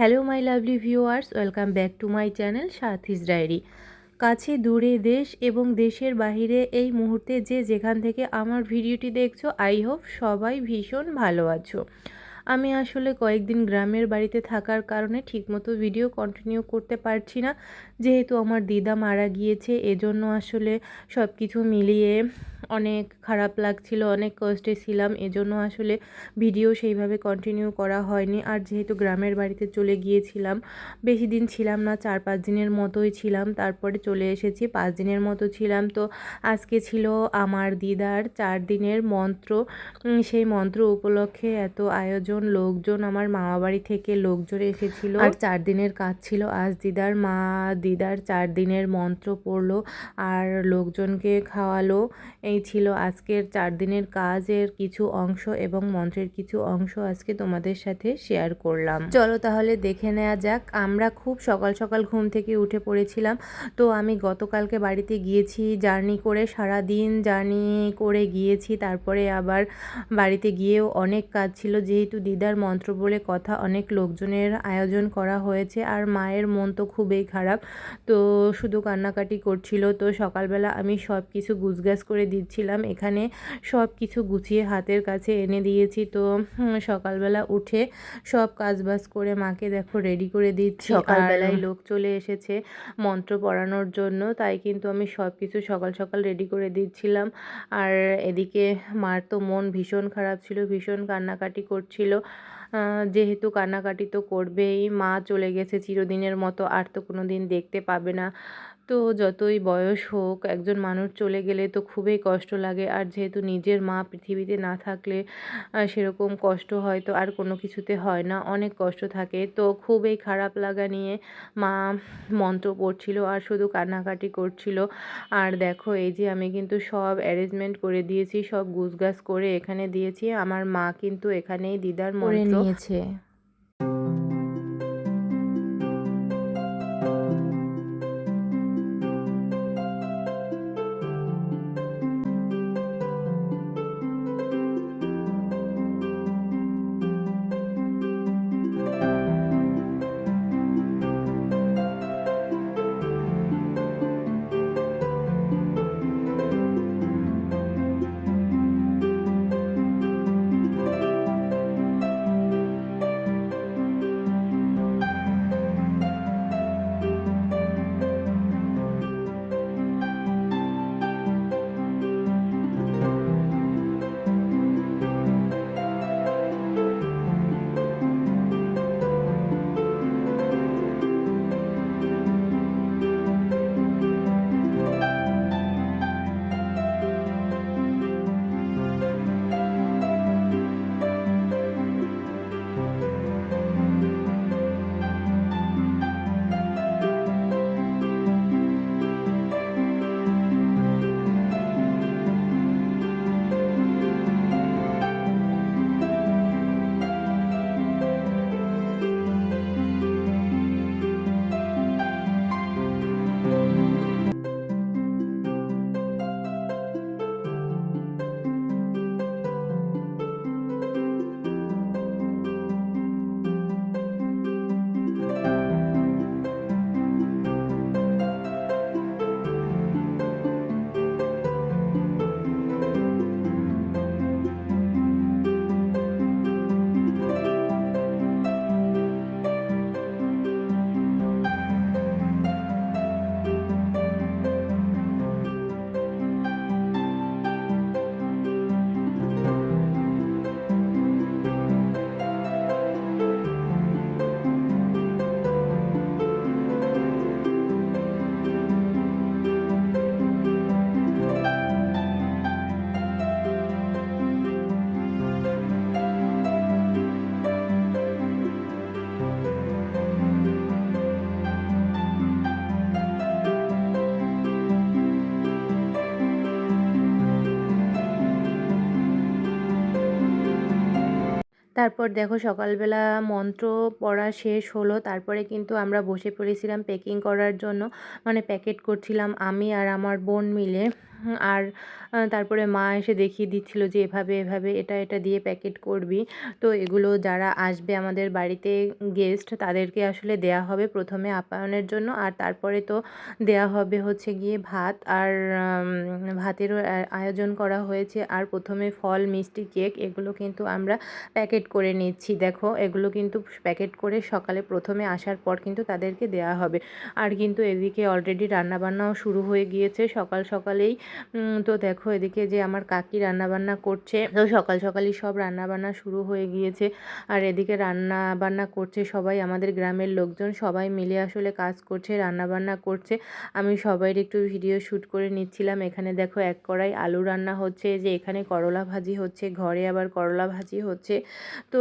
Hello my lovely viewers, welcome back to my channel Sathi's diary কাছে দূরে দেশ এবং দেশের বাইরে এই মুহূর্তে যে যেখান থেকে আমার ভিডিওটি দেখছ, আই হোপ সবাই ভীষণ ভালো আছো। আমি আসলে কয়েকদিন গ্রামের বাড়িতে থাকার কারণে ঠিকমতো ভিডিও কন্টিনিউ করতে পারছি না। যেহেতু আমার দিদা মারা গিয়েছে, এজন্য আসলে সব কিছু মিলিয়ে অনেক খারাপ লাগছিল অনেক কষ্টে ছিলাম এজন্য আসলে ভিডিও সেইভাবে কন্টিনিউ করা হয়নি। আর যেহেতু গ্রামের বাড়িতে চলে গিয়েছিলাম বেশি দিন ছিলাম না চার পাঁচ দিনের মতোই ছিলাম তারপরে চলে এসেছি পাঁচ দিনের মতো ছিলাম। তো আজকে ছিল আমার দিদার চার দিনের মন্ত্র। সেই মন্ত্র উপলক্ষে এত আয়োজন লোকজন আমার মামা বাড়ি থেকে লোকজন এসেছিল। আর চার দিনের কাজ ছিল আজ দিদার মা দিদার চার দিনের মন্ত্র পড়ল আর লোকজনকে খাওয়ালো। এই ছিল আজকের চার দিনের কাজের কিছু অংশ এবং মন্ত্রের কিছু অংশ আজকে তোমাদের সাথে শেয়ার করলাম। চলো তাহলে দেখে নেওয়া যাক। আমরা খুব সকাল সকাল ঘুম থেকে উঠে পড়েছিলাম। তো আমি গতকালকে বাড়িতে গিয়েছি, জার্নি করে সারা দিন জার্নি করে গিয়েছি। তারপরে আবার বাড়িতে গিয়েও অনেক কাজ ছিল। যেহেতু দিদার মন্ত্র বলে কথা, অনেক লোকজনের আয়োজন করা হয়েছে। আর মায়ের মন তো খুবই খারাপ। তো শুধু কান্নাকাটি করছিল। তো সকালবেলা আমি সব কিছু গুছগাছ করে দিচ্ছিলাম এখানে সব কিছু গুছিয়ে হাতের কাছে এনে দিয়েছি। তো সকালবেলা উঠে সব কাজবাজ করে মাকে দেখো রেডি করে দিচ্ছি। সকালবেলায় লোক চলে এসেছে মন্ত্র পড়ানোর জন্য তাই কিন্তু আমি সব কিছু সকাল সকাল রেডি করে দিচ্ছিলাম। আর এদিকে মার তো মন ভীষণ খারাপ ছিল ভীষণ কান্নাকাটি করছিল। যেহেতু কান্নাকাটি তো করবেই মা চলে গেছে চিরদিনের মতো আর তো কোনো দিন দেখতে পাবে না। তো যতই বয়স হোক একজন মানুষ চলে গেলে তো খুবই কষ্ট লাগে। আর যেহেতু নিজের মা পৃথিবীতে না থাকলে সেরকম কষ্ট হয়তো আর কোনো কিছুতে হয় না অনেক কষ্ট থাকে। তো খুবই খারাপ লাগা নিয়ে মা মন্ত্র পড়ছিল আর শুধু কান্নাকাটি করছিল। আর দেখো এই যে আমি কিন্তু সব অ্যারেঞ্জমেন্ট করে দিয়েছি সব গুছগাছ করে এখানে দিয়েছি। আমার মা কিন্তু এখানেই দিদার মন্ত্র। নিয়েছে। তারপর দেখো সকালবেলা মন্ত্র পড়া শেষ হলো। তারপরে কিন্তু আমরা বসে পড়েছিলাম প্যাকিং করার জন্য। মানে প্যাকেট করছিলাম আমি আর আমার বোন মিলে। আর তারপরে মা এসে দেখিয়ে দিচ্ছিল যে এভাবে এভাবে এটা এটা দিয়ে প্যাকেট করবি। তো এগুলো যারা আসবে আমাদের বাড়িতে গেস্ট তাদেরকে আসলে দেয়া হবে প্রথমে আপ্যায়নের জন্য। আর তারপরে তো দেয়া হবে হচ্ছে গিয়ে ভাত। আর ভাতেরও আয়োজন করা হয়েছে। আর প্রথমে ফল, মিষ্টি কেক এগুলো কিন্তু আমরা প্যাকেট করে নিচ্ছি। দেখো, এগুলো কিন্তু প্যাকেট করে সকালে প্রথমে আসার পর কিন্তু তাদেরকে দেয়া হবে। আর কিন্তু এদিকে অলরেডি রান্নাবান্নাও শুরু হয়ে গিয়েছে। সকাল সকালেই তো দেখো এদিকে যে আমার কাকি রান্নাবান্না করছে। তো সকাল সকালই সব রান্নাবান্না শুরু হয়ে গিয়েছে। আর এদিকে রান্না বান্না করছে সবাই, আমাদের গ্রামের লোকজন সবাই মিলে আসলে কাজ করছে রান্না বান্না করছে। আমি সবাই একটু ভিডিও শ্যুট করে নিচ্ছিলাম। এখানে দেখো এক কড়াই আলু রান্না হচ্ছে যে এখানে করলা ভাজি হচ্ছে, ঘরে আবার করলা ভাজি হচ্ছে। তো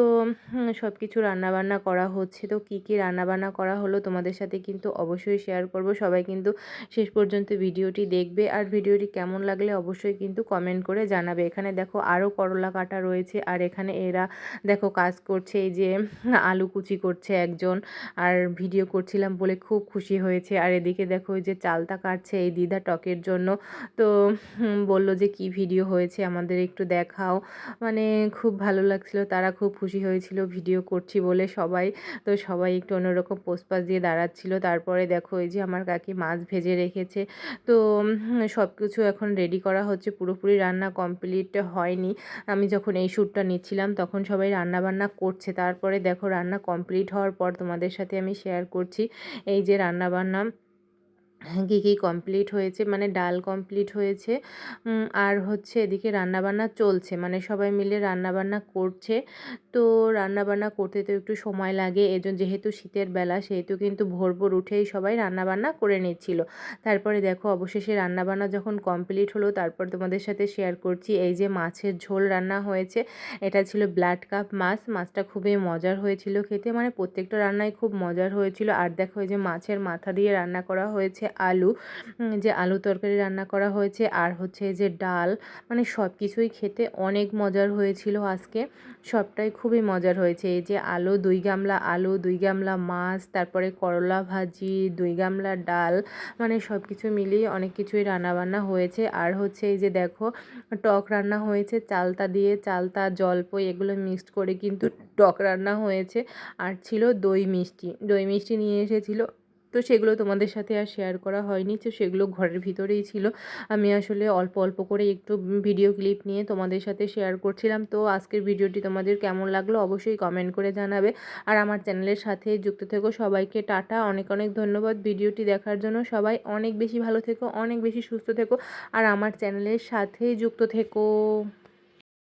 সব কিছু রান্নাবান্না করা হচ্ছে। তো কী কী রান্নাবান্না করা হলো তোমাদের সাথে কিন্তু অবশ্যই শেয়ার করব। সবাই কিন্তু শেষ পর্যন্ত ভিডিওটি দেখবে। আর ভিডিওটি কেমন লাগলে অবশ্যই কিন্তু কমেন্ট করে জানাবে। এখানে দেখো আরও করলা কাটা রয়েছে আর এখানে এরা দেখো কাজ করছে, এই যে আলু কুচি করছে একজন আর ভিডিও করছিলাম বলে খুব খুশি হয়েছে। আর এদিকে দেখো ওই যে চালতা কাটছে এই দিদা টকের জন্য। তো বলল যে কি ভিডিও হয়েছে আমাদের একটু দেখাও। মানে খুব ভালো লাগছিল, তারা খুব খুশি হয়েছিল ভিডিও করছি বলে সবাই। তো সবাই একটু অন্যরকম পোস্টপাস দিয়ে দাঁড়াচ্ছিল। তারপরে দেখো এই যে আমার কাকি মাছ ভেজে রেখেছে। তো সব কিছু এখন রেডি করা হচ্ছে। পুরোপুরি রান্না কমপ্লিট হয়নি। আমি যখন এই শ্যুটটা নিচ্ছিলাম, তখন সবাই রান্না বান্না করছে। তারপরে দেখো, রান্না কমপ্লিট হওয়ার পর তোমাদের সাথে আমি শেয়ার করছি। এই যে রান্না বান্না কী কী কমপ্লিট হয়েছে? মানে ডাল কমপ্লিট হয়েছে। আর হচ্ছে এদিকে রান্নাবান্না চলছে। মানে সবাই মিলে রান্নাবান্না করছে। তো রান্নাবান্না করতে তো একটু সময় লাগে। এজন্য যেহেতু শীতের বেলা, সেহেতু কিন্তু ভোর ভোর উঠেই সবাই রান্নাবান্না করে নিচ্ছিল। তারপরে দেখো, অবশেষে রান্নাবান্না যখন কমপ্লিট হলো, তারপর তোমাদের সাথে শেয়ার করছি। এই যে মাছের ঝোল রান্না হয়েছে, এটা ছিল ব্লাড কাপ মাছ। মাছটা খুবই মজার হয়েছিল খেতে। মানে প্রত্যেকটা রান্নাই খুব মজার হয়েছিল। আর দেখো, এই যে মাছের মাথা দিয়ে রান্না করা হয়েছে। আলু যে আলু তরকারি রান্না করা হয়েছে আর হচ্ছে যে ডাল মানে সব কিছুই খেতে অনেক মজার হয়েছিল আজকে, সবটাই খুবই মজার হয়েছে। এই যে আলু, দুই গামলা আলু, দুই গামলা মাছ, তারপরে করলা ভাজি, দুই গামলা ডাল মানে সব কিছু মিলিয়ে অনেক কিছুই রান্নাবান্না হয়েছে। আর হচ্ছে এই যে দেখো, টক রান্না হয়েছে, চালতা দিয়ে চালতা, জলপই এগুলো মিক্সড করে কিন্তু টক রান্না হয়েছে। আর ছিল দই মিষ্টি দই মিষ্টি নিয়ে এসেছিল তো সেগুলো তোমাদের সাথে আর শেয়ার করা হয়নি। তো সেগুলো ঘরের ভিতরেই ছিল। আমি আসলে অল্প অল্প করে একটু ভিডিও ক্লিপ নিয়ে তোমাদের সাথে শেয়ার করছিলাম। তো আজকের ভিডিওটি তোমাদের কেমন লাগল অবশ্যই কমেন্ট করে জানাবে। আর আমার চ্যানেলের সাথে যুক্ত থেকো সবাইকে। টাটা। অনেক অনেক ধন্যবাদ ভিডিওটি দেখার জন্য। সবাই অনেক বেশি ভালো থেকো, অনেক বেশি সুস্থ থেকো। আর আমার চ্যানেলের সাথেই যুক্ত থেকো।